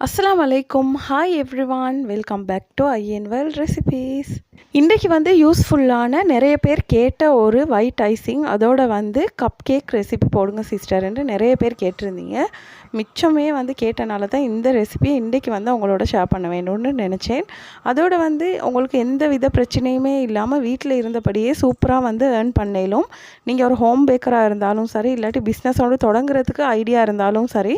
அஸ்ஸலாமு அலைக்கும் hi everyone welcome back to IN well recipes இன்றைக்கு வந்து யூஸ்ஃபுல்லான நிறைய பேர் கேட்ட ஒரு ஒயிட் ஐசிங் அதோட வந்து கப் கேக் ரெசிபி போடுங்க சிஸ்டர்ன்ட்டு நிறைய பேர் கேட்டிருந்தீங்க. மிச்சமே வந்து கேட்டனால தான் இந்த ரெசிபியை இன்றைக்கி வந்து அவங்களோட ஷேர் பண்ண வேணும்னு நினச்சேன். அதோட வந்து உங்களுக்கு எந்த வித பிரச்சனையுமே இல்லாமல் வீட்டில் இருந்தபடியே சூப்பராக வந்து ஏர்ன் பண்ணலும் நீங்கள் ஒரு ஹோம் பேக்கராக இருந்தாலும் சரி இல்லாட்டி பிஸ்னஸோடு தொடங்குறதுக்கு ஐடியா இருந்தாலும் சரி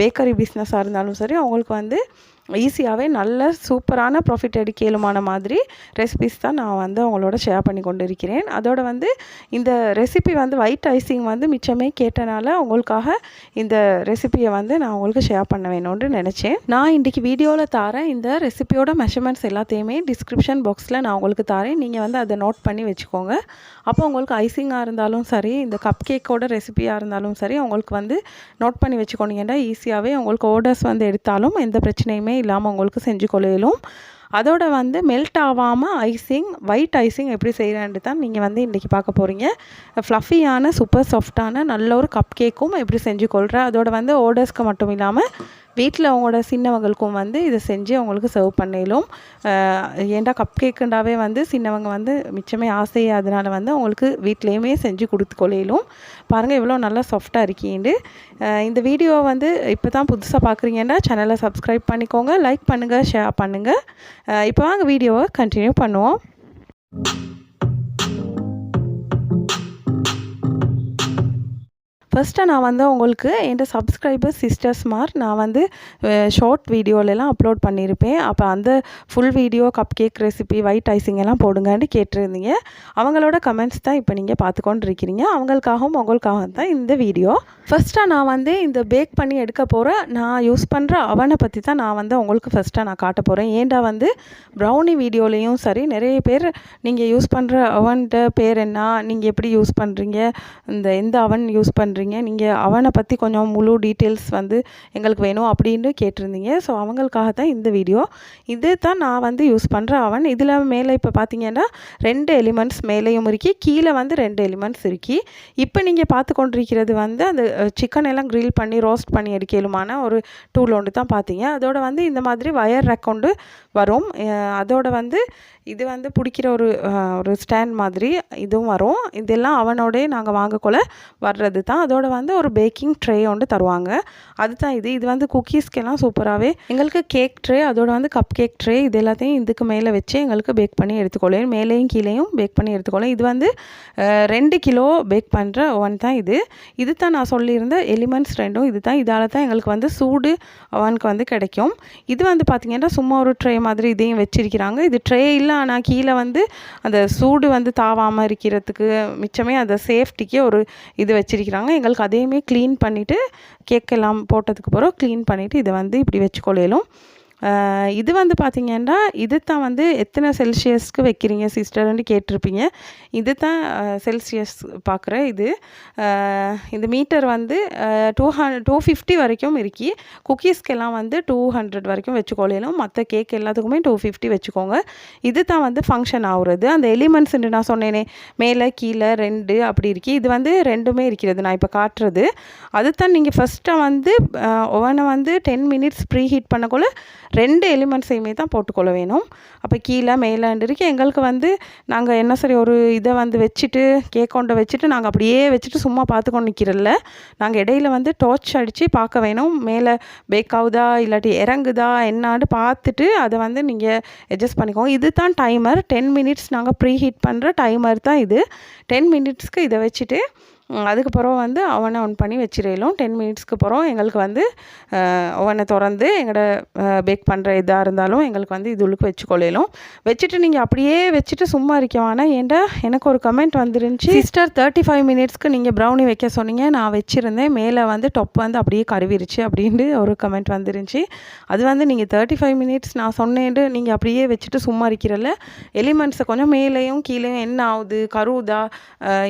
பேக்கரி பிஸ்னஸாக இருந்தாலும் சரி அவங்களுக்கு வந்து ஈஸியாகவே நல்ல சூப்பரான ப்ராஃபிட் அடிக்கலுமான மாதிரி ரெசிபிஸ் தான் நான் வந்து அவங்களோட ஷேர் பண்ணி கொண்டு இருக்கிறேன் அதோட வந்து இந்த ரெசிபி வந்து ஒயிட் ஐசிங் வந்து மிச்சமே கேட்டனால உங்களுக்காக இந்த ரெசிபியை வந்து நான் உங்களுக்கு ஷேர் பண்ண வேணும்னு நினச்சேன். நான் இன்றைக்கி வீடியோவில் தரேன். இந்த ரெசிபியோட மெஷர்மெண்ட்ஸ் எல்லாத்தையுமே டிஸ்கிரிப்ஷன் பாக்ஸில் நான் உங்களுக்கு தரேன். நீங்கள் வந்து அதை நோட் பண்ணி வச்சுக்கோங்க. அப்போ உங்களுக்கு ஐசிங்காக இருந்தாலும் சரி இந்த கப் கேக்கோட ரெசிபியாக இருந்தாலும் சரி உங்களுக்கு வந்து நோட் பண்ணி வச்சுக்கோனீங்கன்னா ஈஸியாகவே உங்களுக்கு ஆர்டர்ஸ் வந்து எடுத்தாலும் எந்த பிரச்சனையுமே இல்லாமல் உங்களுக்கு செஞ்சு கொள்ளையிலும். அதோட வந்து மெல்ட் ஆகாமல் ஐசிங் ஒயிட் ஐசிங் எப்படி செய்கிறேன்ட்டு தான் நீங்கள் வந்து இன்றைக்கி பார்க்க போகிறீங்க ஃப்ளஃபியான சூப்பர் சாஃப்டான நல்ல ஒரு கப் கேக்கும் எப்படி செஞ்சு கொள்கிறேன் அதோட வந்து ஓடர்ஸ்க்கு மட்டும் இல்லாமல் வீட்டில் அவங்களோட சின்னவங்களுக்கும் வந்து இதை செஞ்சு அவங்களுக்கு சர்வ் பண்ணிலும் ஏன்டா கப் கேக்குண்டாவே வந்து சின்னவங்க வந்து மிச்சமே ஆசையே அதனால் வந்து அவங்களுக்கு வீட்லேயுமே செஞ்சு கொடுத்து கொள்ளையிலும் பாருங்கள் இவ்வளோ நல்லா சாஃப்டாக இருக்கீண்டு. இந்த வீடியோ வந்து இப்போ தான் புதுசாக பார்க்குறீங்கன்னா சேனலை சப்ஸ்கிரைப் பண்ணிக்கோங்க லைக் பண்ணுங்கள் ஷேர் பண்ணுங்கள் இப்போ வாங்க வீடியோவை கண்டினியூ பண்ணுவோம். ஃபஸ்ட்டு நான் வந்து உங்களுக்கு என் சப்ஸ்கிரைபர் சிஸ்டர்ஸ் மாதிரி நான் வந்து ஷார்ட் வீடியோலலாம் அப்லோட் பண்ணியிருப்பேன் அப்போ அந்த full video cup cake recipe white icing எல்லாம் போடுங்கன்னு கேட்டிருந்தீங்க. அவங்களோட கமெண்ட்ஸ் தான் இப்போ நீங்கள் பார்த்துக்கொண்டு இருக்கிறீங்க அவங்களுக்காகவும் உங்களுக்காகவும் தான் இந்த வீடியோ ஃபஸ்ட்டாக நான் வந்து இந்த பேக் பண்ணி எடுக்க போகிற நான் யூஸ் பண்ணுற அவனை பற்றி தான் நான் வந்து உங்களுக்கு ஃபஸ்ட்டாக நான் காட்ட போகிறேன் ஏண்டா வந்து ப்ரௌனி வீடியோலேயும் சரி நிறைய பேர் நீங்கள் யூஸ் பண்ணுற அவன்கிட்ட பேர் என்ன நீங்கள் எப்படி யூஸ் பண்ணுறீங்க இந்த எந்த அவன் யூஸ் பண்ணுறீங்க நீங்கள் அவனை பற்றி கொஞ்சம் முழு டீட்டெயில்ஸ் வந்து எங்களுக்கு வேணும் அப்படின்னு கேட்டிருந்தீங்க. ஸோ அவங்களுக்காக தான் இந்த வீடியோ இது தான் நான் வந்து யூஸ் பண்ணுற அவன். இதில் மேலே இப்போ பார்த்தீங்கன்னா ரெண்டு எலிமெண்ட்ஸ் மேலேயும் இருக்கி. கீழே வந்து ரெண்டு எலிமெண்ட்ஸ் இருக்கி. இப்போ நீங்கள் பார்த்து கொண்டிருக்கிறது வந்து அந்த சிக்கன் எல்லாம் க்ரில் பண்ணி ரோஸ்ட் பண்ணி எடுக்கலுமான ஒரு டூல் ஒன்று தான் பார்த்தீங்க அதோட வந்து இந்த மாதிரி வயர் ரெக்கொண்டு வரும். அதோட வந்து இது வந்து பிடிக்கிற ஒரு ஒரு ஸ்டாண்ட் மாதிரி இதுவும் வரும். இதெல்லாம் அவனோடே நாங்கள் வாங்கக்குள்ள வர்றது தான் அதோட வந்து ஒரு பேக்கிங் ட்ரே ஒன்று தருவாங்க. அதுதான் இது. இது வந்து குக்கீஸ்க்கெல்லாம் சூப்பராகவே எங்களுக்கு கேக் ட்ரே அதோட வந்து கப் கேக் ட்ரே இது எல்லாத்தையும் இதுக்கு மேலே வச்சு எங்களுக்கு பேக் பண்ணி எடுத்துக்கொள்ளேன் மேலேயும் கீழேயும் பேக் பண்ணி எடுத்துக்கொள்ளேன் இது வந்து ரெண்டு கிலோ பேக் பண்ணுற ஒன் தான் இது. இது தான் நான் சொல்லியிருந்த எலிமெண்ட்ஸ் ரெண்டும். இது தான் இதால் தான் எங்களுக்கு வந்து சூடு அவனுக்கு வந்து கிடைக்கும். இது வந்து பார்த்திங்கன்னா சும்மா ஒரு ட்ரே மாதிரி இதையும் வச்சிருக்கிறாங்க. இது ட்ரே இல்லை ஆனால் கீழே வந்து அந்த சூடு வந்து தாவாமல் இருக்கிறதுக்கு மிச்சமே அந்த சேஃப்டிக்கு ஒரு இது வச்சுருக்கிறாங்க. எங்களுக்கு அதையுமே க்ளீன் பண்ணிவிட்டு கேக்கெல்லாம் போட்டதுக்கு பிறகு க்ளீன் பண்ணிவிட்டு இதை வந்து இப்படி வச்சுக்கொள்ளையிலும் இது வந்து பார்த்திங்கன்னா இது தான் வந்து எத்தனை செல்சியஸ்க்கு வைக்கிறீங்க? சிஸ்டர்னு கேட்டிருப்பீங்க. இது தான் செல்சியஸ் பார்க்குற இது. இந்த மீட்டர் வந்து டூ ஹண்ட்ரட் டூ ஃபிஃப்டி வரைக்கும் இருக்கி. குக்கீஸ்க்கெல்லாம் வந்து டூ ஹண்ட்ரட் வரைக்கும் வச்சுக்கொள்ளணும் மற்ற கேக் எல்லாத்துக்குமே டூ ஃபிஃப்டி வச்சுக்கோங்க. இது தான் வந்து ஃபங்க்ஷன் ஆகுறது. அந்த எலிமெண்ட்ஸ்ன்னு நான் சொன்னேனே மேலே கீழே ரெண்டு அப்படி இருக்கி. இது வந்து ரெண்டுமே இருக்கிறது. நான் இப்போ காட்டுறது. அது தான் நீங்கள் ஃபஸ்ட்டாக வந்து ஓவனை வந்து டென் மினிட்ஸ் ப்ரீ ஹீட் பண்ணக்குள்ள ரெண்டு எலிமெண்ட்ஸையுமே தான் போட்டுக்கொள்ள வேணும். அப்போ கீழே மேலாண்டு இருக்கு எங்களுக்கு வந்து நாங்கள் என்ன சரி ஒரு இதை வந்து வச்சுட்டு கேக் கொண்டு வச்சுட்டு நாங்கள் அப்படியே வச்சுட்டு சும்மா பார்த்துக்கொண்டு நிற்கிறல்ல நாங்கள் இடையில வந்து டார்ச் அடித்து பார்க்க வேணும். மேலே பேக் ஆகுதா இல்லாட்டி இறங்குதா என்னான்னு பார்த்துட்டு அதை வந்து நீங்கள் அட்ஜஸ்ட் பண்ணிக்கோங்க. இது தான் டைமர் டென் மினிட்ஸ் நாங்கள் ப்ரீ ஹீட் பண்ணுற டைமர் தான் இது. டென் மினிட்ஸ்க்கு இதை வச்சுட்டு அதுக்கப்புறம் வந்து அவனை ஆன் பண்ணி வச்சிடலும் டென் மினிட்ஸ்க்கு அப்புறம் எங்களுக்கு வந்து ஓவனை திறந்து எங்களோட பேக் பண்ணுற இதாக இருந்தாலும் எங்களுக்கு வந்து இது உள்ளுக்கு வச்சுக்கொள்ளலும். வச்சுட்டு நீங்கள் அப்படியே வச்சுட்டு சும்மா இருக்க வேணாம் ஏன்டா எனக்கு ஒரு கமெண்ட் வந்துருந்துச்சு. சிஸ்டர் தேர்ட்டி ஃபைவ் மினிட்ஸ்க்கு நீங்கள் ப்ரௌனி வைக்க சொன்னீங்க. நான் வச்சுருந்தேன். மேலே வந்து டொப் வந்து அப்படியே கருவிருச்சு அப்படின்ட்டு ஒரு கமெண்ட் வந்துருந்துச்சு. அது வந்து நீங்கள் தேர்ட்டி ஃபைவ் மினிட்ஸ் நான் சொன்னேன்ட்டு நீங்கள் அப்படியே வச்சுட்டு சும்மா இருக்கிறல்ல எலிமெண்ட்ஸை கொஞ்சம் மேலேயும் கீழேயும் என்ன ஆகுது? கருவுதா?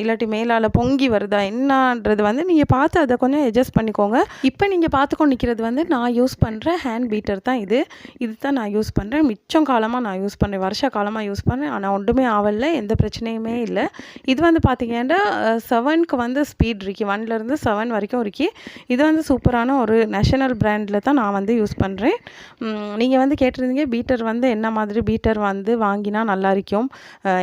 இல்லாட்டி மேலால் பொங்கி வர வருதா என்னன்றது வந்து நீங்கள் பார்த்து அதை கொஞ்சம் அட்ஜஸ்ட் பண்ணிக்கோங்க. இப்போ நீங்கள் பார்த்துக்கொண்டு நிற்கிறது வந்து நான் யூஸ் பண்ணுற ஹேண்ட் பீட்டர் தான் இது. இது தான் நான் யூஸ் பண்ணுறேன் மிச்சம் காலமாக நான் யூஸ் பண்ணுறேன் வருஷ காலமாக யூஸ் பண்ணேன் ஆனால் ஒன்றுமே ஆகல எந்த பிரச்சனையுமே இல்லை. இது வந்து பார்த்தீங்கன்னா செவனுக்கு வந்து ஸ்பீட் இருக்கு. ஒன்லேருந்து செவன் வரைக்கும் இருக்கு. இது வந்து சூப்பரான ஒரு நேஷனல் பிராண்டில் தான் நான் வந்து யூஸ் பண்ணுறேன் நீங்கள் வந்து கேட்டிருந்தீங்க பீட்டர் வந்து என்ன மாதிரி பீட்டர் வந்து வாங்கினா நல்லா இருக்கும்?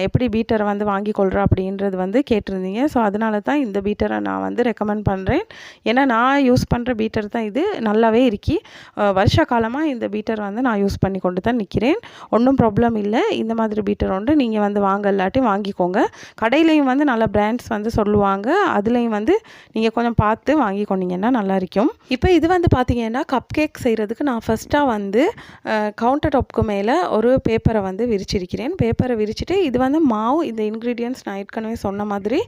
எப்படி பீட்டரை வந்து வாங்கி கொள்கிறா அப்படின்றது வந்து கேட்டிருந்தீங்க. ஸோ அதனால தான் இந்த பீட்டரை நான் வந்து ரெக்கமெண்ட் பண்ணுறேன் ஏன்னா நான் யூஸ் பண்ணுற பீட்டர் தான் இது. நல்லாவே இருக்கி. வருஷ காலமாக இந்த பீட்டர் வந்து நான் யூஸ் பண்ணி கொண்டு தான் நிற்கிறேன் ஒன்றும் ப்ராப்ளம் இல்லை. இந்த மாதிரி பீட்டர் உண்டு நீங்கள் வந்து வாங்க. இல்லாட்டி வாங்கிக்கோங்க. கடையிலையும் வந்து நல்ல பிராண்ட்ஸ் வந்து சொல்லுவாங்க. அதுலேயும் வந்து நீங்கள் கொஞ்சம் பார்த்து வாங்கி கொண்டீங்கன்னா நல்லா இருக்கும். இப்போ இது வந்து பார்த்தீங்கன்னா கப் கேக் செய்கிறதுக்கு நான் ஃபஸ்ட்டாக வந்து கவுண்டர் டாப்க்கு மேலே ஒரு பேப்பரை வந்து விரிச்சிருக்கிறேன். பேப்பரை விரிச்சிட்டு இது வந்து மாவு இந்த இன்க்ரீடியன்ஸ் நான் ஏற்கனவே சொன்ன மாதிரி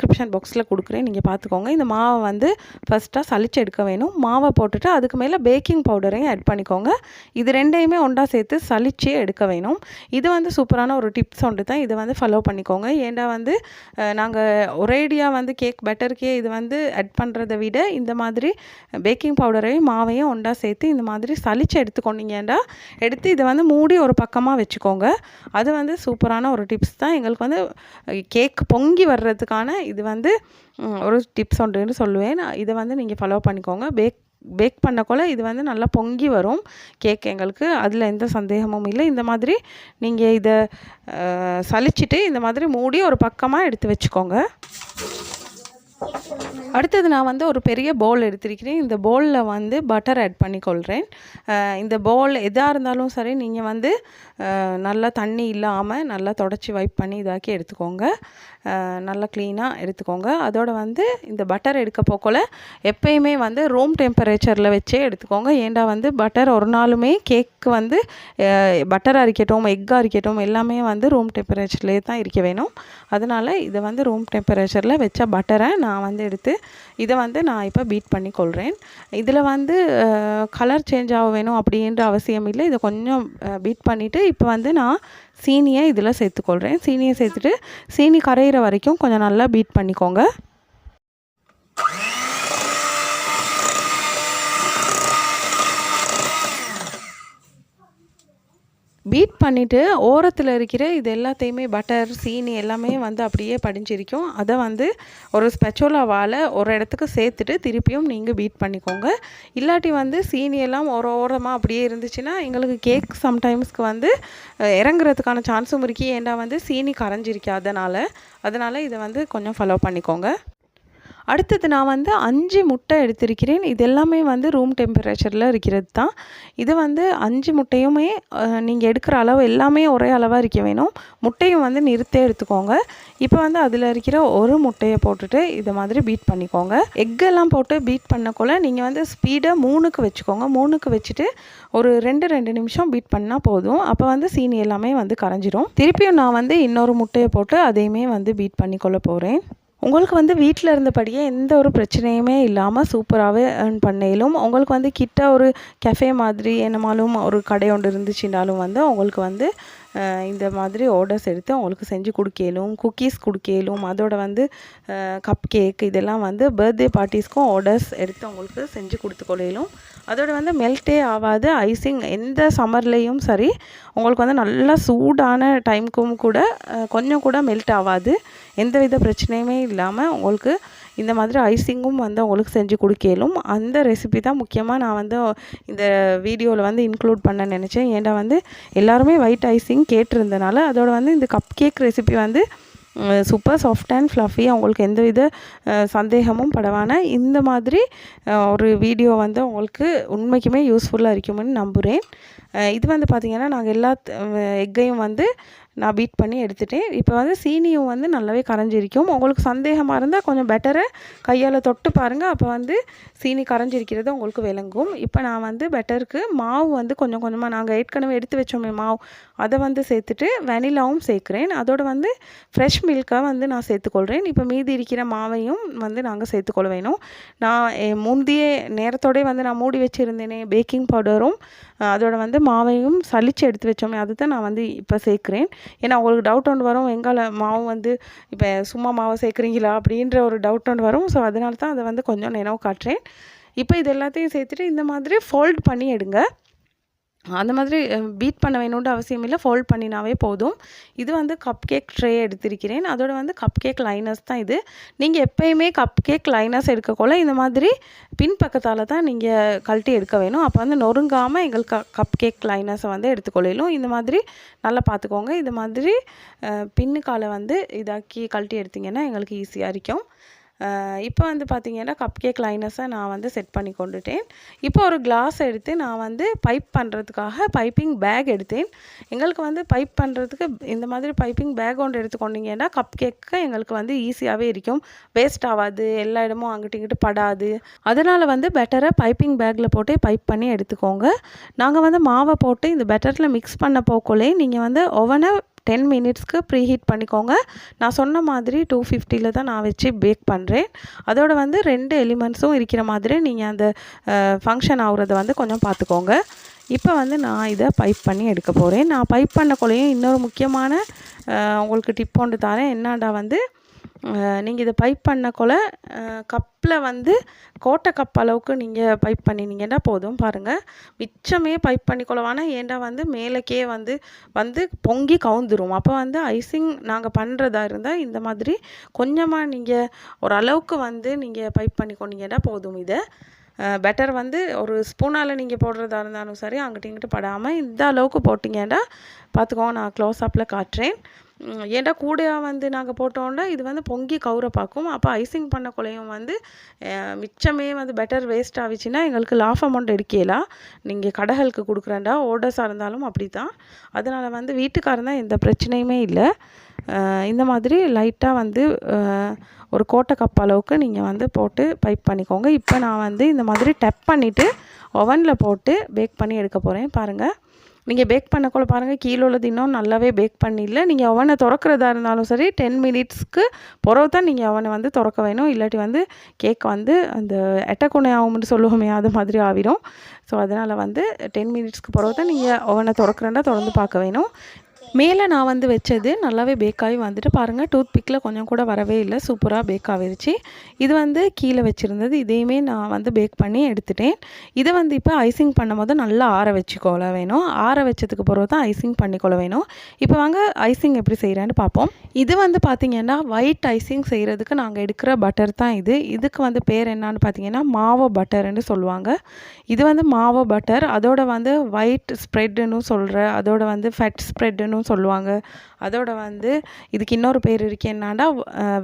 டிஸ்கிரிப்ஷன் பாக்ஸில் கொடுக்குறேன். நீங்கள் பார்த்துக்கோங்க இந்த மாவை வந்து ஃபஸ்ட்டாக சளிச்சு எடுக்க வேணும். மாவை போட்டுட்டு அதுக்கு மேலே பேக்கிங் பவுடரையும் ஆட் பண்ணிக்கோங்க. இது ரெண்டையுமே ஒன்றா சேர்த்து சலிச்சே எடுக்க வேணும். இது வந்து சூப்பரான ஒரு டிப்ஸ் ஒன்று தான். இதை வந்து ஃபாலோ பண்ணிக்கோங்க. ஏன்டா வந்து நாங்கள் ஒரேடியாக வந்து கேக் பெட்டருக்கே இது வந்து ஆட் பண்ணுறதை விட இந்த மாதிரி பேக்கிங் பவுடரையும் மாவையும் ஒன்றா சேர்த்து இந்த மாதிரி சளிச்சு எடுத்துக்கொண்டீங்கடா எடுத்து இதை வந்து மூடி ஒரு பக்கமாக வச்சுக்கோங்க. அது வந்து சூப்பரான ஒரு டிப்ஸ் தான். எங்களுக்கு வந்து கேக் பொங்கி வர்றதுக்கான இது வந்து ஒரு டிப்ஸ் ஒன்றுன்னு சொல்லுவேன். இதை வந்து நீங்கள் ஃபாலோ பண்ணிக்கோங்க. பேக் பேக் பண்ணக்குள்ள இது வந்து நல்லா பொங்கி வரும் கேக் எங்களுக்கு. அதில் எந்த சந்தேகமும் இல்லை. இந்த மாதிரி நீங்கள் இதை சலிச்சிட்டு இந்த மாதிரி மூடி ஒரு பக்கமாக எடுத்து வச்சுக்கோங்க. அடுத்தது நான் வந்து ஒரு பெரிய பவுல் எடுத்திருக்கிறேன். இந்த பவுலில் வந்து பட்டர் ஆட் பண்ணிக்கொள்கிறேன் இந்த பவுல் எதாக இருந்தாலும் சரி நீங்கள் வந்து நல்லா தண்ணி இல்லாமல் நல்லா தொடச்சி வைப் பண்ணி இதாக்கி எடுத்துக்கோங்க. நல்லா க்ளீனாக எடுத்துக்கோங்க. அதோட வந்து இந்த பட்டர் எடுக்க போக்கோல எப்பயுமே வந்து ரூம் டெம்பரேச்சரில் வச்சே எடுத்துக்கோங்க. ஏண்டா வந்து பட்டர் ஒரு நாளுமே கேக்கு வந்து பட்டராக இருக்கட்டும் எக்காக இருக்கட்டும் எல்லாமே வந்து ரூம் டெம்பரேச்சர்லேயே தான் இருக்க வேணும். அதனால் இதை வந்து ரூம் டெம்பரேச்சரில் வச்ச பட்டரை நான் வந்து எடுத்து இதை வந்து நான் இப்போ பீட் பண்ணி கொள்கிறேன் இதில் வந்து கலர் சேஞ்ச் ஆக வேணும் அப்படின்ற அவசியம் இல்லை. இதை கொஞ்சம் பீட் பண்ணிவிட்டு இப்போ வந்து நான் சீனியை இதில் சேர்த்துக்கொள்கிறேன் சீனியை சேர்த்துட்டு சீனி கரையிற வரைக்கும் கொஞ்சம் நல்லா பீட் பண்ணிக்கோங்க. பீட் பண்ணிவிட்டு ஓரத்தில் இருக்கிற இது எல்லாத்தையுமே பட்டர் சீனி எல்லாமே வந்து அப்படியே படிஞ்சிருக்கும். அதை வந்து ஒரு ஸ்பெச்சோலாவால் ஒரு இடத்துக்கு சேர்த்துட்டு திருப்பியும் நீங்கள் பீட் பண்ணிக்கோங்க. இல்லாட்டி வந்து சீனி எல்லாம் ஒரு ஓரமாக அப்படியே இருந்துச்சுன்னா எங்களுக்கு கேக் சம்டைம்ஸ்க்கு வந்து இறங்குறதுக்கான சான்ஸும் இருக்கு. ஏன்டா வந்து சீனி கரைஞ்சிருக்கு அதனால். அதனால் இதை வந்து கொஞ்சம் ஃபாலோ பண்ணிக்கோங்க. அடுத்தது நான் வந்து அஞ்சு முட்டை எடுத்திருக்கிறேன். இது எல்லாமே வந்து ரூம் டெம்பரேச்சரில் இருக்கிறது தான் இது வந்து அஞ்சு முட்டையுமே நீங்கள் எடுக்கிற அளவு எல்லாமே ஒரே அளவாக இருக்க வேணும். முட்டையும் வந்து நிறுத்தே எடுத்துக்கோங்க. இப்போ வந்து அதில் இருக்கிற ஒரு முட்டையை போட்டுட்டு இதை மாதிரி பீட் பண்ணிக்கோங்க. எக்கெல்லாம் போட்டு பீட் பண்ணக்குள்ள நீங்கள் வந்து ஸ்பீடை மூணுக்கு வச்சுக்கோங்க. மூணுக்கு வச்சுட்டு ஒரு ரெண்டு ரெண்டு நிமிஷம் பீட் பண்ணால் போதும். அப்போ வந்து சீனி எல்லாமே வந்து கரைஞ்சிரும். திருப்பியும் நான் வந்து இன்னொரு முட்டையை போட்டு அதையுமே வந்து பீட் பண்ணிக்கொள்ள போகிறேன் உங்களுக்கு வந்து வீட்டில் இருந்தபடியே எந்த ஒரு பிரச்சனையுமே இல்லாமல் சூப்பராகவே ஏர்ன் பண்ணையிலும் உங்களுக்கு வந்து கிட்ட ஒரு கெஃபே மாதிரி என்னமாலும் ஒரு கடை ஒன்று இருந்துச்சுனாலும் வந்து உங்களுக்கு வந்து இந்த மாதிரி ஆர்டர்ஸ் எடுத்து உங்களுக்கு செஞ்சு கொடுக்கலும் குக்கீஸ் கொடுக்கலும் அதோட வந்து கப் கேக் இதெல்லாம் வந்து பர்த்டே பார்ட்டிஸ்க்கும் ஆர்டர்ஸ் எடுத்து உங்களுக்கு செஞ்சு கொடுத்துக்கொள்ளையிலும் அதோட வந்து மெல்ட்டே ஆகாது. ஐசிங் எந்த சம்மர்லேயும் சரி உங்களுக்கு வந்து நல்லா சூடான டைமுக்கும் கூட கொஞ்சம் கூட மெல்ட் ஆகாது. எந்த வித பிரச்சனையுமே இல்லாமல் உங்களுக்கு இந்த மாதிரி ஐசிங்கும் வந்து உங்களுக்கு செஞ்சு கொடுக்கலும். அந்த ரெசிபி தான் முக்கியமாக நான் வந்து இந்த வீடியோவில் வந்து இன்க்ளூட் பண்ண நினச்சேன். ஏன்டா வந்து எல்லாருமே ஒயிட் ஐசிங் கேட்டிருந்தனால அதோட வந்து இந்த கப் கேக் ரெசிபி வந்து சூப்பர் சாஃப்ட் அண்ட் ஃப்ளஃபி உங்களுக்கு எந்தவித சந்தேகமும் படவான இந்த மாதிரி ஒரு வீடியோ வந்து உங்களுக்கு உண்மைக்குமே யூஸ்ஃபுல்லாக இருக்கும்னு நம்புகிறேன் இது வந்து பார்த்திங்கன்னா நாங்கள் எல்லா எக்கையும் வந்து நான் பீட் பண்ணி எடுத்துட்டேன். இப்போ வந்து சீனியும் வந்து நல்லாவே கரைஞ்சிருக்கும். உங்களுக்கு சந்தேகமாக இருந்தால் கொஞ்சம் பெட்டரை கையால் தொட்டு பாருங்கள் அப்போ வந்து சீனி கரைஞ்சிருக்கிறது உங்களுக்கு விளங்கும். இப்போ நான் வந்து பெட்டருக்கு மாவு வந்து கொஞ்சம் கொஞ்சமாக நாங்கள் ஏற்கனவே எடுத்து வச்சோமே மாவு அதை வந்து சேர்த்துட்டு வெனிலாவும் சேர்க்குறேன். அதோட வந்து ஃப்ரெஷ் மில்க்கை வந்து நான் சேர்த்துக்கொள்கிறேன் இப்போ மீதி இருக்கிற மாவையும் வந்து நாங்கள் சேர்த்துக்கொள்ள வேணும். நான் முந்தைய நேரத்தோடய வந்து நான் மூடி வச்சுருந்தேனே பேக்கிங் பவுடரும் அதோட வந்து மாவையும் சளிச்சு எடுத்து வச்சோமே அதை தான் நான் வந்து இப்போ சேர்க்குறேன். ஏன்னா உங்களுக்கு டவுட் ஒன்று வரும் எங்கால மாவு வந்து இப்போ சும்மா மாவை சேர்க்குறீங்களா அப்படின்ற ஒரு டவுட் ஒன்று வரும். ஸோ அதனால தான் அதை வந்து கொஞ்சம் நினைவு காட்டுறேன். இப்போ இது எல்லாத்தையும் சேர்த்துட்டு இந்த மாதிரி ஃபோல்ட் பண்ணி எடுங்க. அந்த மாதிரி பீட் பண்ண வேணும்ன்ற அவசியம் இல்லை. ஃபோல்ட் பண்ணினாவே போதும். இது வந்து கப் கேக் ட்ரே எடுத்திருக்கிறேன். அதோட வந்து கப் கேக் லைனர்ஸ் தான் இது. நீங்கள் எப்பயுமே கப் கேக் லைனர்ஸ் எடுக்கக்குள்ள இந்த மாதிரி பின்பக்கத்தால் தான் நீங்கள் கழட்டி எடுக்க வேணும். அப்போ வந்து நொறுங்காமல் எங்களுக்கு கப் கேக் லைனர்ஸை வந்து எடுத்துக்கொள்ளும். இந்த மாதிரி நல்லா பார்த்துக்கோங்க இது மாதிரி பின்னுக்கால வந்து இதாக்கி கழட்டி எடுத்திங்கன்னா எங்களுக்கு ஈஸியாக இருக்கும் இப்போ வந்து பார்த்தீங்கன்னா கப் கேக் லைனஸை நான் வந்து செட் பண்ணி கொண்டுட்டேன். இப்போ ஒரு கிளாஸ் எடுத்து நான் வந்து பைப் பண்ணுறதுக்காக பைப்பிங் பேக் எடுத்தேன். எங்களுக்கு வந்து பைப் பண்ணுறதுக்கு இந்த மாதிரி பைப்பிங் பேக் ஒன்று எடுத்துக்கொண்டீங்கன்னா கப் கேக்கு எங்களுக்கு வந்து ஈஸியாகவே இருக்கும். வேஸ்ட் ஆகாது எல்லா இடமும் அங்கிட்டு இங்கிட்டு படாது. அதனால் வந்து பெட்டரை பைப்பிங் பேக்கில் போட்டு பைப் பண்ணி எடுத்துக்கோங்க. நாங்கள் வந்து மாவை போட்டு இந்த பெட்டரில் மிக்ஸ் பண்ண போக்குள்ளே நீங்கள் வந்து ஒவனை டென் மினிட்ஸ்க்கு ப்ரீ ஹீட் பண்ணிக்கோங்க. நான் சொன்ன மாதிரி டூ ஃபிஃப்டியில் தான் நான் வச்சு பேக் பண்ணுறேன் அதோட வந்து ரெண்டு எலிமெண்ட்ஸும் இருக்கிற மாதிரி நீங்கள் அந்த ஃபங்க்ஷன் ஆகுறத வந்து கொஞ்சம் பார்த்துக்கோங்க. இப்போ வந்து நான் இதை பைப் பண்ணி எடுக்க போகிறேன் நான் பைப் பண்ணக்குள்ளேயும் இன்னொரு முக்கியமான உங்களுக்கு டிப் ஒன்று தரேன். என்னடா வந்து நீங்கள் இதை பைப் பண்ணக்குள்ள கப்பில் வந்து கோட்டை கப் அளவுக்கு நீங்கள் பைப் பண்ணினீங்கன்னா போதும் பாருங்கள் மிச்சமே பைப் பண்ணிக்கொள்ளவானா ஏன்டா வந்து மேலேக்கே வந்து வந்து பொங்கி கவுந்துரும். அப்போ வந்து ஐசிங் நாங்கள் பண்ணுறதா இருந்தால் இந்த மாதிரி கொஞ்சமாக நீங்கள் ஓரளவுக்கு வந்து நீங்கள் பைப் பண்ணிக்கொண்டீங்கன்னா போதும் இதை. பெட்டர் வந்து ஒரு ஸ்பூனால் நீங்கள் போடுறதா இருந்தாலும் சரி அங்கிட்ட இங்கிட்டு படாமல் இந்த அளவுக்கு போட்டிங்கன்னா பார்த்துக்கோங்க நான் க்ளோஸ் அப்பில் காட்டுறேன். ஏன்டா கூடையாக வந்து நாங்கள் போட்டோன்னா இது வந்து பொங்கி கவுர பார்க்கும். அப்போ ஐசிங் பண்ண குலையும் வந்து மிச்சமே வந்து பெட்டர் வேஸ்ட் ஆகிச்சுன்னா எங்களுக்கு லாஃப் அமௌண்ட் எடுக்கலாம் நீங்கள் கடைகளுக்கு கொடுக்குறேன்டா ஓர்டர்ஸாக இருந்தாலும் அப்படி தான் அதனால் வந்து வீட்டுக்காரந்தான் எந்த பிரச்சனையுமே இல்லை. இந்த மாதிரி லைட்டாக வந்து ஒரு கோட்டை கப் அளவுக்கு நீங்கள் வந்து போட்டு பைப் பண்ணிக்கோங்க. இப்போ நான் வந்து இந்த மாதிரி டப் பண்ணிவிட்டு ஓவனில் போட்டு பேக் பண்ணி எடுக்க போகிறேன் பாருங்கள் நீங்கள் பேக் பண்ணக்குள்ள பாருங்கள் கீழே உள்ளது இன்னும் நல்லாவே பேக் பண்ணிடல. நீங்கள் அவனை திறக்கிறதா இருந்தாலும் சரி டென் மினிட்ஸ்க்கு பிறகு தான் நீங்கள் அவனை வந்து திறக்க வேணும். இல்லாட்டி வந்து கேக் வந்து அந்த எட்டக்குணை ஆகும்னு சொல்லுவோமே அது மாதிரி ஆகிடும் ஸோ அதனால் வந்து டென் மினிட்ஸ்க்கு பிறகு தான் நீங்கள் அவனை திறக்கிறேன்டா திறந்து பார்க்க வேணும். மேலே நான் வந்து வச்சது நல்லாவே பேக்காகி வந்துட்டு பாருங்கள் டூத் பிக்கில் கொஞ்சம் கூட வரவே இல்லை. சூப்பராக பேக் ஆகிருச்சு. இது வந்து கீழே வச்சுருந்தது. இதையுமே நான் வந்து பேக் பண்ணி எடுத்துட்டேன். இதை வந்து இப்போ ஐசிங் பண்ணும்போது நல்லா ஆற வச்சுக்கொள்ள வேணும். ஆற வச்சதுக்கு பிறகு தான் ஐசிங் பண்ணிக்கொள்ள வேணும். இப்போ வாங்க ஐசிங் எப்படி செய்கிறேன்னு பார்ப்போம். இது வந்து பார்த்திங்கன்னா ஒயிட் ஐசிங் செய்கிறதுக்கு நாங்கள் எடுக்கிற பட்டர் தான் இது. இதுக்கு வந்து பேர் என்னன்னு பார்த்தீங்கன்னா மாவோ பட்டர்னு சொல்லுவாங்க. இது வந்து மாவோ பட்டர் அதோட வந்து ஒயிட் ஸ்ப்ரெட்டுன்னு சொல்கிற அதோட வந்து ஃபெட் ஸ்ப்ரெட்டுன்னு சொல்லுவாங்க. அதோட வந்து இதுக்கு இன்னொரு பேர் இருக்கு. என்னன்னா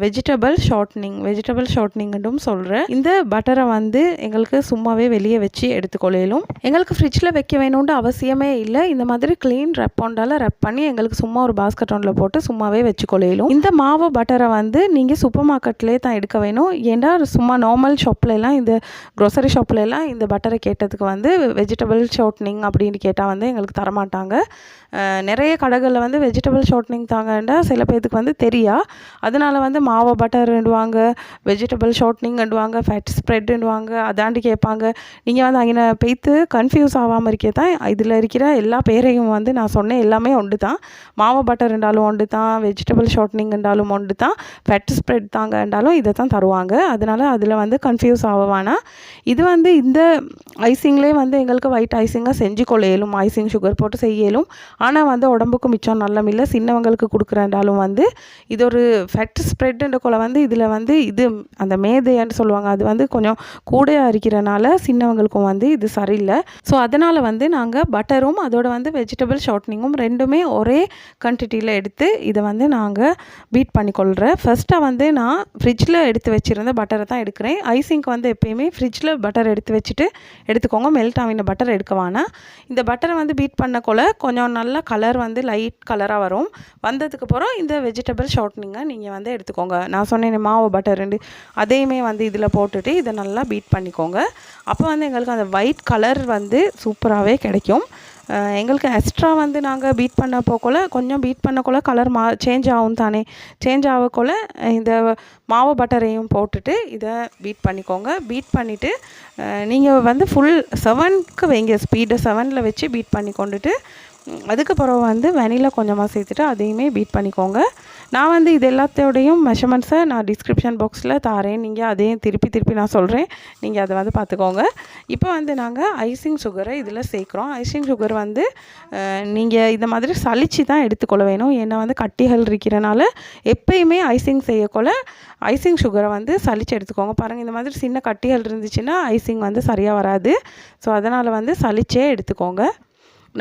வெஜிடபிள் ஷார்ட்னிங் வெஜிடபிள் ஷார்ட்னிங்கும் சொல்கிறேன் இந்த பட்டரை வந்து எங்களுக்கு சும்மாவே வெளியே வச்சு எடுத்துக்கொள்ளையிலும் எங்களுக்கு ஃப்ரிட்ஜில் வைக்க வேணும்னு அவசியமே இல்லை. இந்த மாதிரி க்ளீன் ரெப்போண்டால் ரெப் பண்ணி எங்களுக்கு சும்மா ஒரு பாஸ்கெட் ஒன்றில் போட்டு சும்மாவே வச்சுக்கொள்ளையிலும் இந்த மாவு பட்டரை வந்து நீங்கள் சூப்பர் மார்க்கெட்லேயே தான் எடுக்க வேணும். ஏன்னா சும்மா நார்மல் ஷாப்லலாம் இந்த க்ரோசரி ஷாப்லலாம் இந்த பட்டரை கேட்டதுக்கு வந்து வெஜிடபிள் ஷார்ட்னிங் அப்படின்னு கேட்டால் வந்து எங்களுக்கு தரமாட்டாங்க. நிறைய கடைகளில் வந்து வெஜிடபிள் ஷார்ட்னிங் தாங்கண்டா சில பேர்த்துக்கு வந்து தெரியா. அதனால் வந்து மாவை பட்டர்ண்டுவாங்க வெஜிடபிள் ஷார்ட்னிங்ண்டுவாங்க ஃபேட் ஸ்ப்ரெட்டுண்டுவாங்க அதாண்டி கேட்பாங்க. நீங்கள் வந்து அங்கே பேத்து கன்ஃபியூஸ் ஆகாமல் இருக்கே தான் இதில் இருக்கிற எல்லா பேரையும் வந்து நான் சொன்னேன் எல்லாமே ஒன்று தான். மாவை பட்டர் இருந்தாலும் ஒன்று தான் வெஜிடபிள் ஷார்ட்னிங் இருந்தாலும் ஒன்று தான் ஃபெட் ஸ்ப்ரெட் தாங்கண்டாலும் இதை தான் தருவாங்க. அதனால் அதில் வந்து கன்ஃபியூஸ் ஆகவானா இது வந்து இந்த ஐசிங்லேயே வந்து எங்களுக்கு ஒயிட் ஐசிங்காக செஞ்சு கொள்ள இயலும் ஐசிங் சுகர் போட்டு செய்யலும். ஆனால் வந்து உடம்புக்கு மிச்சம் நல்ல இல்லை சின்னவங்களுக்கு கொடுக்குறேன்டாலும் வந்து இது ஒரு ஃபெட் ஸ்ப்ரெட்டுன்ற கொலை வந்து இதில் வந்து இது அந்த மேதையான்னு சொல்லுவாங்க. அது வந்து கொஞ்சம் கூடையாக இருக்கிறனால சின்னவங்களுக்கும் வந்து இது சரியில்லை. ஸோ அதனால் வந்து நாங்கள் பட்டரும் அதோட வந்து வெஜிடபிள் ஷார்ட்னிங்கும் ரெண்டுமே ஒரே குவான்டிட்டியில் எடுத்து இதை வந்து நாங்கள் பீட் பண்ணிக்கொள்கிறேன் ஃபஸ்ட்டாக வந்து நான் ஃப்ரிட்ஜில் எடுத்து வச்சுருந்த பட்டரை தான் எடுக்கிறேன். ஐசிங்க்கு வந்து எப்பயுமே ஃப்ரிட்ஜில் பட்டர் எடுத்து வச்சுட்டு எடுத்துக்கோங்க. மெல்ட் ஆகின பட்டர் எடுக்க வேணாம். இந்த பட்டரை வந்து பீட் பண்ணக்குள்ள கொஞ்சம் நல்லா கலர் வந்து லைட் கலராக வரும். வந்ததுக்கு அப்புறம் இந்த வெஜிடபிள் ஷார்ட்னிங்கை நீங்கள் வந்து எடுத்துக்கோங்க. நான் சொன்னேன் மாவு பட்டர் ரெண்டு அதையுமே வந்து இதில் போட்டுட்டு இதை நல்லா பீட் பண்ணிக்கோங்க. அப்போ வந்து எங்களுக்கு அந்த ஒயிட் கலர் வந்து சூப்பராகவே கிடைக்கும். எங்களுக்கு எக்ஸ்ட்ரா வந்து நாங்கள் பீட் பண்ண போக்குள்ள கொஞ்சம் பீட் பண்ணக்குள்ள கலர் மா சேஞ்ச் ஆகும் தானே. சேஞ்ச் ஆகக்குள்ள இந்த மாவு பட்டரையும் போட்டுட்டு இதை பீட் பண்ணிக்கோங்க. பீட் பண்ணிவிட்டு நீங்கள் வந்து ஃபுல் செவனுக்கு வைங்க. ஸ்பீடை செவனில் வச்சு பீட் பண்ணி கொண்டுட்டு அதுக்கு பிறகு வந்து வெனிலா கொஞ்சமாக சேர்த்துட்டு அதையுமே பீட் பண்ணிக்கோங்க. நான் வந்து இது எல்லாத்தோடையும் மெஷர்மெண்ட்ஸை நான் டிஸ்கிரிப்ஷன் பாக்ஸில் தாரேன். நீங்கள் அதையும் திருப்பி திருப்பி நான் சொல்கிறேன் நீங்கள் அதை வந்து பார்த்துக்கோங்க. இப்போ வந்து நாங்கள் ஐசிங் சுகரை இதில் சேர்க்குறோம். ஐசிங் சுகர் வந்து நீங்கள் இந்த மாதிரி சளிச்சு தான் எடுத்துக்கொள்ள வேணும். ஏன்னா வந்து கட்டிகள் இருக்கிறனால எப்பயுமே ஐசிங் செய்யக்கொள்ள ஐசிங் சுகரை வந்து சலிச்சு எடுத்துக்கோங்க. பாருங்கள் இந்த மாதிரி சின்ன கட்டிகள் இருந்துச்சுன்னா ஐசிங் வந்து சரியாக வராது. ஸோ அதனால் வந்து சளிச்சே எடுத்துக்கோங்க.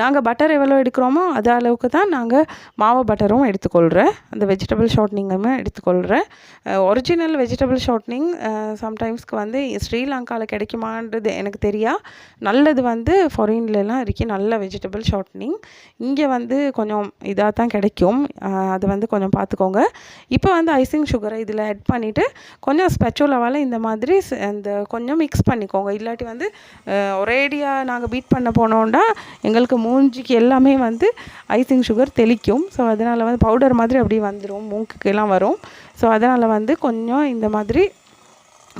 நாங்கள் பட்டர் எவ்வளோ எடுக்கிறோமோ அது அளவுக்கு தான் நாங்கள் மாவு பட்டரும் எடுத்துக்கொள்கிறேன் அந்த வெஜிடபிள் ஷார்ட்னிங்குமே எடுத்துக்கொள்கிறேன் ஒரிஜினல் வெஜிடபிள் ஷார்ட்னிங் சம்டைம்ஸ்க்கு வந்து ஸ்ரீலங்காவில் கிடைக்குமான்றது எனக்கு தெரியா. நல்லது வந்து ஃபாரின்லலாம் இருக்கு. நல்ல வெஜிடபிள் ஷார்ட்னிங் இங்கே வந்து கொஞ்சம் இதாக தான் கிடைக்கும். அது வந்து கொஞ்சம் பார்த்துக்கோங்க இப்போ வந்து ஐசிங் சுகரை இதில் ஆட் பண்ணிவிட்டு கொஞ்சம் ஸ்பெச்சோலாவால் இந்த மாதிரி இந்த கொஞ்சம் மிக்ஸ் பண்ணிக்கோங்க. இல்லாட்டி வந்து ஒரேடியாக நாங்கள் பீட் பண்ண போனோன்னா எங்களுக்கு மூஞ்சிக்கு எல்லாமே வந்து ஐசிங் சுகர் தெளிக்கும். ஸோ அதனால் வந்து பவுடர் மாதிரி அப்படியே வந்துடும் மூக்குக்கு எல்லாம் வரும். ஸோ அதனால் வந்து கொஞ்சம் இந்த மாதிரி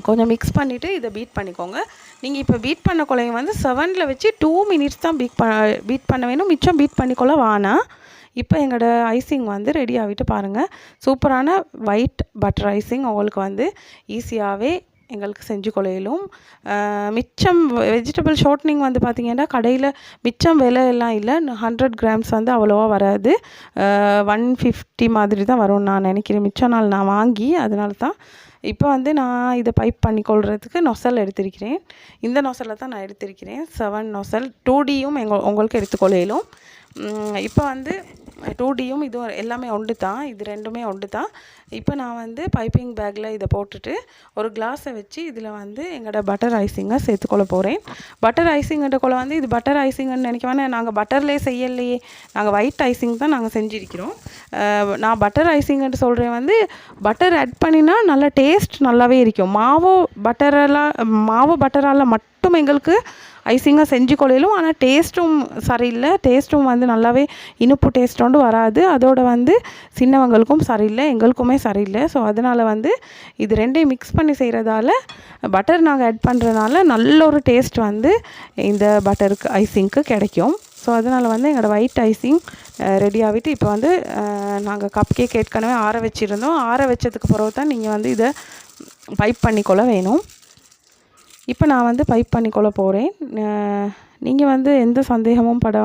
கொஞ்சம் மிக்ஸ் பண்ணிவிட்டு இதை பீட் பண்ணிக்கோங்க. நீங்கள் இப்போ பீட் பண்ண கொலையை வந்து செவனில் வச்சு டூ மினிட்ஸ் தான் பீட் ப பீட் பண்ண வேணும். மிச்சம் பீட் பண்ணிக்கொள்ள வேணாம் இப்போ எங்களோட ஐசிங் வந்து ரெடி ஆகிட்டு பாருங்கள் சூப்பரான ஒயிட் பட்டர் ஐசிங் உங்களுக்கு வந்து ஈஸியாகவே எங்களுக்கு செஞ்சு கொலையிலும். மிச்சம் வெஜிடபிள் ஷார்ட்னிங் வந்து பார்த்திங்கன்னா கடையில் மிச்சம் விலை எல்லாம் இல்லை. ஹண்ட்ரட் கிராம்ஸ் வந்து அவ்வளோவா வராது. ஒன் ஃபிஃப்டி மாதிரி தான் வரும் நான் நினைக்கிறேன். மிச்சம் நாள் நான் வாங்கி அதனால தான் இப்போ வந்து நான் இதை பைப் பண்ணிக்கொள்கிறதுக்கு நொசல் எடுத்திருக்கிறேன். இந்த நொசலை தான் நான் எடுத்திருக்கிறேன். செவன் நொசல் டூ டியும் எங்க உங்களுக்கு எடுத்துக்கொள்ளையிலும் இப்போ வந்து டூ டியும் இதுவும் எல்லாமே ஒன்று தான் இது ரெண்டுமே ஒன்று தான் இப்போ நான் வந்து பைப்பிங் பேக்கில் இதை போட்டுட்டு ஒரு கிளாஸை வச்சு இதில் வந்து எங்களோட பட்டர் ஐசிங்கை சேர்த்துக்கொள்ள போகிறேன் பட்டர் ஐசிங்கிட்ட கொள்ள வந்து இது பட்டர் ஐசிங்னு நினைக்க வேணாம். நாங்கள் பட்டர்லேயே செய்யலையே. நாங்கள் ஒயிட் ஐசிங் தான் நாங்கள் செஞ்சுருக்கிறோம். நான் பட்டர் ஐசிங்கன்ட்டு சொல்கிறேன் வந்து பட்டர் ஆட் பண்ணினா நல்லா டேஸ்ட் நல்லாவே இருக்கும். மாவு பட்டரெல்லாம் மாவு பட்டரால் மட்டும் எங்களுக்கு ஐசிங்காக செஞ்சு கொள்ளையிலும் ஆனால் டேஸ்ட்டும் சரியில்லை. டேஸ்ட்டும் வந்து நல்லாவே இனிப்பு டேஸ்ட்டோண்டு வராது. அதோட வந்து சின்னவங்களுக்கும் சரியில்லை எங்களுக்குமே சரியில்லை. ஸோ அதனால் வந்து இது ரெண்டையும் மிக்ஸ் பண்ணி செய்கிறதால பட்டர் நாங்கள் ஆட் பண்ணுறதுனால நல்ல ஒரு டேஸ்ட் வந்து இந்த பட்டருக்கு ஐசிங்க்கு கிடைக்கும். ஸோ அதனால் வந்து எங்களோட ஒயிட் ஐசிங் ரெடி ஆகிட்டு இப்போ வந்து நாங்கள் கப் கேக் ஏற்கனவே ஆற வச்சுருந்தோம். ஆற வச்சதுக்கு பிறகு தான் நீங்கள் வந்து இதை பைப் பண்ணிக்கொள்ள வேணும். இப்போ நான் வந்து பைப் பண்ணிக்கொள்ள போகிறேன் நீங்கள் வந்து எந்த சந்தேகமும் பட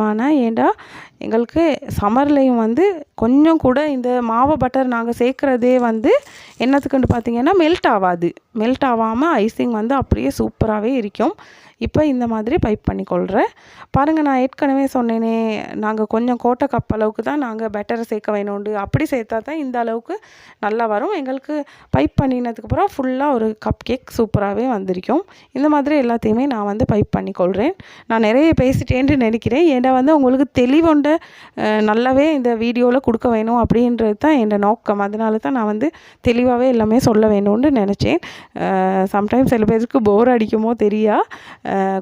ஏண்டா எங்களுக்கு சம்மர்லேயும் வந்து கொஞ்சம் கூட இந்த மாவு பட்டர் நாங்கள் சேர்க்குறதே வந்து என்னத்துக்குன்னு பார்த்தீங்கன்னா மெல்ட் ஆகாது மெல்ட் ஆகாமல் ஐசிங் வந்து அப்படியே சூப்பராகவே இருக்கும். இப்போ இந்த மாதிரி பைப் பண்ணிக்கொள்கிறேன் பாருங்கள் நான் ஏற்கனவே சொன்னேனே நாங்கள் கொஞ்சம் கோட்டை கப் அளவுக்கு தான் நாங்கள் பெட்டரை சேர்க்க வேணும்ண்டு அப்படி சேர்த்தா தான் இந்த அளவுக்கு நல்லா வரும். எங்களுக்கு பைப் பண்ணினதுக்கப்புறம் ஃபுல்லாக ஒரு கப் கேக் சூப்பராகவே வந்திருக்கும். இந்த மாதிரி எல்லாத்தையுமே நான் வந்து பைப் பண்ணிக்கொள்கிறேன் நான் நிறைய பேசிட்டேன்ட்டு நினைக்கிறேன். ஏன்டா வந்து உங்களுக்கு தெளிவுண்ட நல்லாவே இந்த வீடியோவில் கொடுக்க வேணும் அப்படின்றது தான் என் நோக்கம். அதனால தான் நான் வந்து தெளிவாகவே எல்லாமே சொல்ல வேணும்னு நினச்சேன். சம்டைம்ஸ் சில பேருக்கு போர் அடிக்குமோ தெரியா?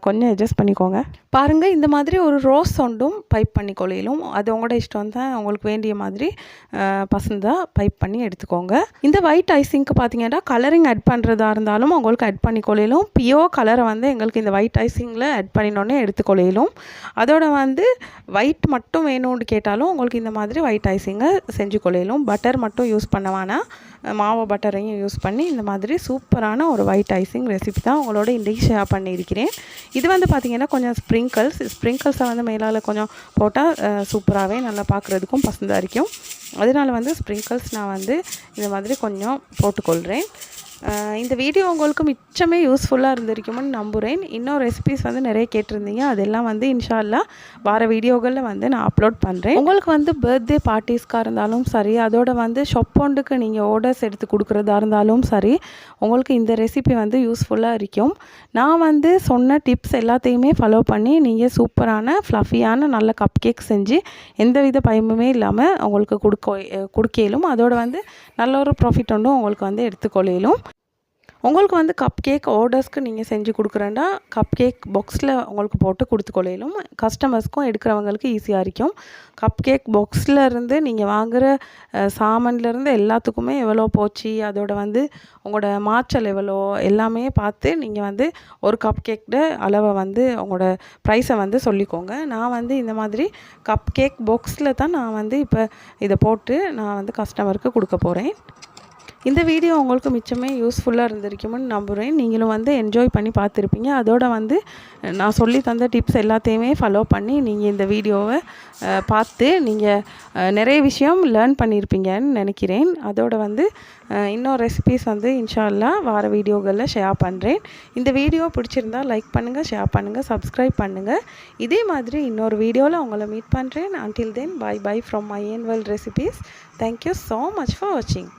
கொஞ்சம் அட்ஜஸ்ட் பண்ணிக்கோங்க. பாருங்கள் இந்த மாதிரி ஒரு ரோஸ் சவுண்டும் பைப் பண்ணி கொள்ளையிலும் அது உங்களோட இஷ்டம் தான் உங்களுக்கு வேண்டிய மாதிரி பசந்தாக பைப் பண்ணி எடுத்துக்கோங்க. இந்த ஒயிட் ஐசிங்க்கு பார்த்தீங்கன்னா கலரிங் ஆட் பண்ணுறதா இருந்தாலும் உங்களுக்கு ஆட் பண்ணி கொள்ளையிலும் பியோ கலரை வந்து எங்களுக்கு இந்த ஒயிட் ஐசிங்கில் ஆட் பண்ணினோடனே எடுத்துக்கொள்ளையிலும் அதோட வந்து ஒயிட் மட்டும் வேணும்னு கேட்டாலும் உங்களுக்கு இந்த மாதிரி ஒயிட் ஐசிங்கை செஞ்சு கொள்ளையிலும் பட்டர் மட்டும் யூஸ் பண்ண வேணாம். மாவு பட்டரையும் யூஸ் பண்ணி இந்த மாதிரி சூப்பரான ஒரு ஒயிட் ஐசிங் ரெசிபி தான் உங்களோட இன்றைக்கு ஷேர் பண்ணியிருக்கிறேன். இது வந்து பார்த்திங்கன்னா கொஞ்சம் ஸ்ப்ரிங்கிள்ஸ் ஸ்ப்ரிங்கிள்ஸை வந்து மேலால் கொஞ்சம் போட்டால் சூப்பராகவே நல்லா பார்க்குறதுக்கும் பசந்தாக இருக்கும் அதனால வந்து ஸ்ப்ரிங்கிள்ஸ் நான் வந்து இந்த மாதிரி கொஞ்சம் போட்டுக்கொள்கிறேன் இந்த வீடியோ உங்களுக்கு மிச்சமே யூஸ்ஃபுல்லாக இருந்திருக்கும்னு நம்புகிறேன் இன்னும் ரெசிபிஸ் வந்து நிறைய கேட்டிருந்தீங்க. அதெல்லாம் வந்து இன்ஷால்லா வார வீடியோகளில் வந்து நான் அப்லோட் பண்ணுறேன் உங்களுக்கு வந்து பர்த்டே பார்ட்டிஸ்க்காக இருந்தாலும் சரி அதோட வந்து ஷொப்போண்டுக்கு நீங்கள் ஆர்டர்ஸ் எடுத்து கொடுக்குறதா இருந்தாலும் சரி உங்களுக்கு இந்த ரெசிபி வந்து யூஸ்ஃபுல்லாக இருக்கும். நான் வந்து சொன்ன டிப்ஸ் எல்லாத்தையுமே ஃபாலோ பண்ணி நீங்கள் சூப்பரான ஃப்ளஃபியான நல்ல கப் கேக் செஞ்சு எந்தவித பயமுமே இல்லாமல் உங்களுக்கு கொடுக்க கொடுக்கலும் அதோட வந்து நல்ல ஒரு ப்ராஃபிட் ஒன்றும் உங்களுக்கு வந்து எடுத்துக்கொள்ளையிலும். உங்களுக்கு வந்து கப் கேக் ஆர்டர்ஸ்க்கு நீங்கள் செஞ்சு கொடுக்குறேன்டா கப் கேக் பாக்ஸில் உங்களுக்கு போட்டு கொடுத்துக்கொள்ளையிலும் கஸ்டமர்ஸ்க்கும் எடுக்கிறவங்களுக்கு ஈஸியாக இருக்கும். கப் கேக் பாக்ஸில் இருந்து நீங்கள் வாங்குகிற சாமான்லேருந்து எல்லாத்துக்குமே எவ்வளோ போச்சு அதோட வந்து உங்களோட மாற்றல் எவ்வளோ எல்லாமே பார்த்து நீங்கள் வந்து ஒரு கப் கேக்கோட அளவை வந்து உங்களோட ப்ரைஸை வந்து சொல்லிக்கோங்க. நான் வந்து இந்த மாதிரி கப் கேக் பாக்ஸில் தான் நான் வந்து இப்போ இதை போட்டு நான் வந்து கஸ்டமருக்கு கொடுக்க போகிறேன் இந்த வீடியோ உங்களுக்கு மிச்சமே யூஸ்ஃபுல்லாக இருந்திருக்கும்னு நம்புகிறேன் நீங்களும் வந்து என்ஜாய் பண்ணி பார்த்துருப்பீங்க. அதோட வந்து நான் சொல்லி தந்த டிப்ஸ் எல்லாத்தையுமே ஃபாலோ பண்ணி நீங்கள் இந்த வீடியோவை பார்த்து நீங்கள் நிறைய விஷயம் லேர்ன் பண்ணியிருப்பீங்கன்னு நினைக்கிறேன். அதோட வந்து இன்னொரு இன்னும் ரெசிபீஸ் வந்து இன்ஷால்லா வார வீடியோகளில் ஷேர் பண்ணுறேன் இந்த வீடியோ பிடிச்சிருந்தா லைக் பண்ணுங்கள் ஷேர் பண்ணுங்கள் சப்ஸ்கிரைப் பண்ணுங்கள் இதே மாதிரி இன்னொரு வீடியோவில் உங்களை மீட் பண்ணுறேன் until then bye bye from my N world recipes thank you so much for வாட்சிங்